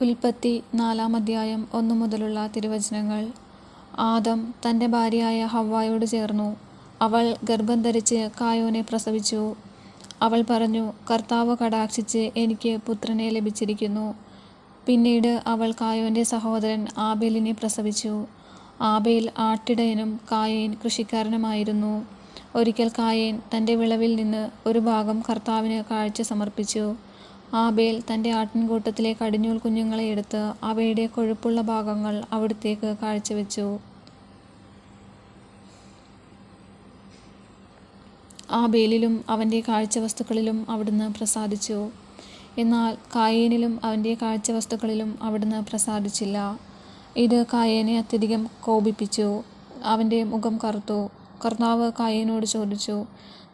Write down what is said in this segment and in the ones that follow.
ഉൽപ്പത്തി നാലാം അധ്യായം ഒന്നു മുതലുള്ള തിരുവചനങ്ങൾ. ആദം തന്റെ ഭാര്യയായ ഹവ്വായോട് ചേർന്നു. അവൾ ഗർഭം ധരിച്ച് കായോനെ പ്രസവിച്ചു. അവൾ പറഞ്ഞു കർത്താവ് കടാക്ഷിച്ച് എനിക്ക് പുത്രനെ ലഭിച്ചിരിക്കുന്നു. പിന്നീട് അവൾ കായോന്റെ സഹോദരൻ ആബേലിനെ പ്രസവിച്ചു. ആബേൽ ആട്ടിടയനും കായേൻ കൃഷിക്കാരനുമായിരുന്നു. ഒരിക്കൽ കായേൻ തന്റെ വിളവിൽ നിന്ന് ഒരു ഭാഗം കർത്താവിന് കാഴ്ച സമർപ്പിച്ചു. ആബേൽ തന്റെ ആട്ടിൻകൂട്ടത്തിലെ കടിഞ്ഞൂൽ കുഞ്ഞുങ്ങളെ എടുത്ത് അവയുടെ കൊഴുപ്പുള്ള ഭാഗങ്ങൾ അവിടത്തേക്ക് കാഴ്ചവെച്ചു. ആബേലിലും അവന്റെ കാഴ്ചവസ്തുക്കളിലും അവിടുന്ന് പ്രസാദിച്ചു. എന്നാൽ കായേനിലും അവന്റെ കാഴ്ചവസ്തുക്കളിലും അവിടുന്ന് പ്രസാദിച്ചില്ല. ഇത് കായേനെ അത്യധികം കോപിപ്പിച്ചു. അവന്റെ മുഖം കറുത്തു. കർത്താവ് കായേനോട് ചോദിച്ചു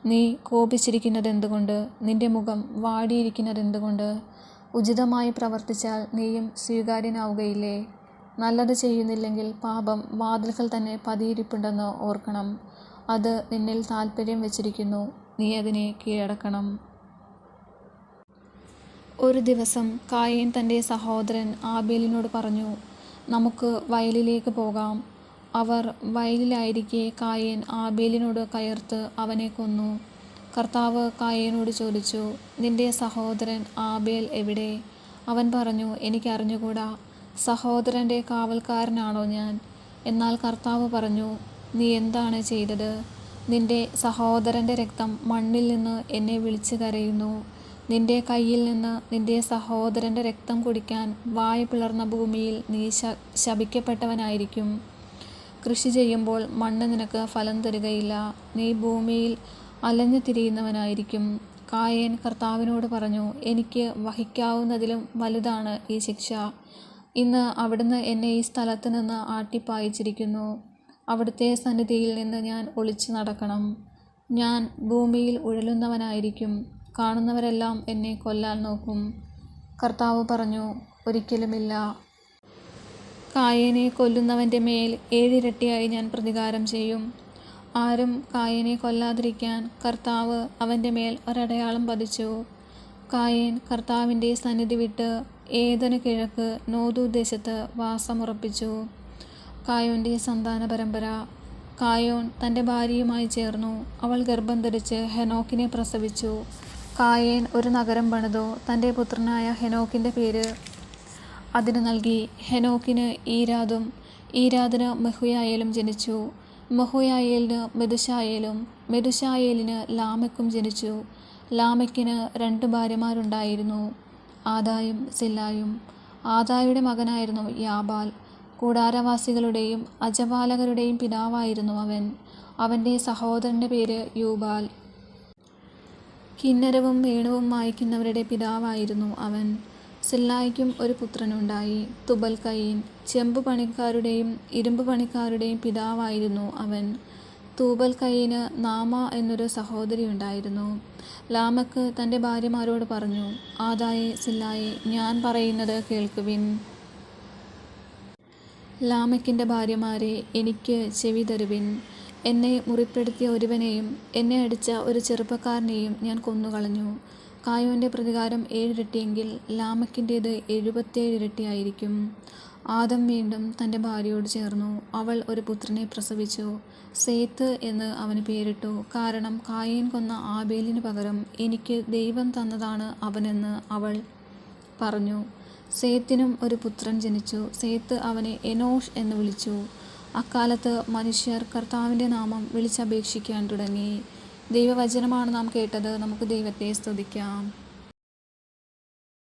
നീ കോപിച്ചിരിക്കുന്നത് എന്തുകൊണ്ട്? നിന്റെ മുഖം വാടിയിരിക്കുന്നത് എന്തുകൊണ്ട്? ഉചിതമായി പ്രവർത്തിച്ചാൽ നീയും സ്വീകാര്യനാവുകയില്ലേ? നല്ലത് ചെയ്യുന്നില്ലെങ്കിൽ പാപം വാതിൽക്കൽ തന്നെ പതിയിരിപ്പുണ്ടെന്ന് ഓർക്കണം. അത് നിന്നിൽ താൽപ്പര്യം വെച്ചിരിക്കുന്നു. നീ അതിനെ കീഴടക്കണം. ഒരു ദിവസം കായൻ തന്റെ സഹോദരൻ ആബേലിനോട് പറഞ്ഞു നമുക്ക് വയലിലേക്ക് പോകാം. അവർ വയലിലായിരിക്കെ കായൻ ആബേലിനോട് കയർത്ത് അവനെ കൊന്നു. കർത്താവ് കായനോട് ചോദിച്ചു നിന്റെ സഹോദരൻ ആബേൽ എവിടെ? അവൻ പറഞ്ഞു എനിക്കറിഞ്ഞുകൂടാ. സഹോദരന്റെ കാവൽക്കാരനാണോ ഞാൻ? എന്നാൽ കർത്താവ് പറഞ്ഞു നീ എന്താണ് ചെയ്തത്? നിന്റെ സഹോദരന്റെ രക്തം മണ്ണിൽ നിന്ന് എന്നെ വിളിച്ചു കരയുന്നു. നിന്റെ കയ്യിൽ നിന്ന് നിന്റെ സഹോദരന്റെ രക്തം കുടിക്കാൻ വായ പിളർന്ന ഭൂമിയിൽ നീ ശ ശപിക്കപ്പെട്ടവനായിരിക്കും. കൃഷി ചെയ്യുമ്പോൾ മണ്ണ് നിനക്ക് ഫലം തരികയില്ല. നീ ഭൂമിയിൽ അലഞ്ഞു തിരിയുന്നവനായിരിക്കും. കായേൻ കർത്താവിനോട് പറഞ്ഞു എനിക്ക് വഹിക്കാവുന്നതിലും വലുതാണ് ഈ ശിക്ഷ. ഇന്ന് അവിടുന്ന് എന്നെ ഈ സ്ഥലത്ത് നിന്ന് ആട്ടിപ്പായിച്ചിരിക്കുന്നു. അവിടുത്തെ സന്നിധിയിൽ നിന്ന് ഞാൻ ഒളിച്ചു നടക്കണം. ഞാൻ ഭൂമിയിൽ ഉഴലുന്നവനായിരിക്കും. കാണുന്നവരെല്ലാം എന്നെ കൊല്ലാൻ നോക്കും. കർത്താവ് പറഞ്ഞു ഒരിക്കലുമില്ല. കായേനെ കൊല്ലുന്നവന്റെ മേൽ ഏഴിരട്ടിയായി ഞാൻ പ്രതികാരം ചെയ്യും. ആരും കായേനെ കൊല്ലാതിരിക്കാൻ കർത്താവ് അവന്റെ മേൽ ഒരടയാളം പതിച്ചു. കായേൻ കർത്താവിന്റെ സന്നിധി വിട്ട് ഏതന് കിഴക്ക് നോതുദ്ദേശത്ത് ദേശത്ത് വാസമുറപ്പിച്ചു. കായോന്റെ സന്താന പരമ്പര. കായോൻ തന്റെ ഭാര്യയുമായി ചേർന്നു. അവൾ ഗർഭം ധരിച്ച് ഹെനോക്കിനെ പ്രസവിച്ചു. കായേൻ ഒരു നഗരം പണിതു. തന്റെ പുത്രനായ ഹെനോക്കിന്റെ പേര് അതിന് നൽകി ഹെനോക്കിന് ഈരാദും ഈരാദിന് മെഹുയായേലും ജനിച്ചു. മെഹുയായേലിന് മെതുശായേലും മെതുശായേലിന് ലാമയ്ക്കും ജനിച്ചു. ലാമയ്ക്കിന് രണ്ട് ഭാര്യമാരുണ്ടായിരുന്നു ആദായും സില്ലായും. ആദായുടെ മകനായിരുന്നു യാബാൽ. കൂടാരവാസികളുടെയും അജപാലകരുടെയും പിതാവായിരുന്നു അവൻ. അവന്റെ സഹോദരന്റെ പേര് യൂബാൽ. കിന്നരവും വേണുവും വായിക്കുന്നവരുടെ പിതാവായിരുന്നു അവൻ. സില്ലായ്ക്കും ഒരു പുത്രനുണ്ടായി. തുബൽ കയീൻ ചെമ്പ് പണിക്കാരുടെയും ഇരുമ്പ് പണിക്കാരുടെയും പിതാവായിരുന്നു അവൻ. തൂബൽ കയ്യിന് നാമ എന്നൊരു സഹോദരി ഉണ്ടായിരുന്നു. ലാമക്ക് തന്റെ ഭാര്യമാരോട് പറഞ്ഞു ആദായി സില്ലായി ഞാൻ പറയുന്നത് കേൾക്കുവിൻ. ലാമക്കിന്റെ ഭാര്യമാരെ എനിക്ക് ചെവി തരുവിൻ. എന്നെ മുറിപ്പെടുത്തിയ ഒരുവനെയും എന്നെ അടിച്ച ഒരു ചെറുപ്പക്കാരനെയും ഞാൻ കൊന്നുകളഞ്ഞു. കായോന്റെ പ്രതികാരം ഏഴിരട്ടിയെങ്കിൽ ലാമക്കിന്റേത് എഴുപത്തിയേഴ് ഇരട്ടിയായിരിക്കും ആദം വീണ്ടും തന്റെ ഭാര്യയോട് ചേർന്നു. അവൾ ഒരു പുത്രനെ പ്രസവിച്ചു. സേത്ത് എന്ന് അവന് പേരിട്ടു. കാരണം കായേൻ കൊന്ന ആബേലിന് പകരം എനിക്ക് ദൈവം തന്നതാണ് അവനെന്ന് അവൾ പറഞ്ഞു. സേത്തിനും ഒരു പുത്രൻ ജനിച്ചു. സേത്ത് അവനെ എനോഷ് എന്ന് വിളിച്ചു. അക്കാലത്ത് മനുഷ്യർ കർത്താവിന്റെ നാമം വിളിച്ചപേക്ഷിക്കാൻ തുടങ്ങി. ദൈവവചനമാണ് നാം കേട്ടത്. നമുക്ക് ദൈവത്തെ സ്തുതിക്കാം.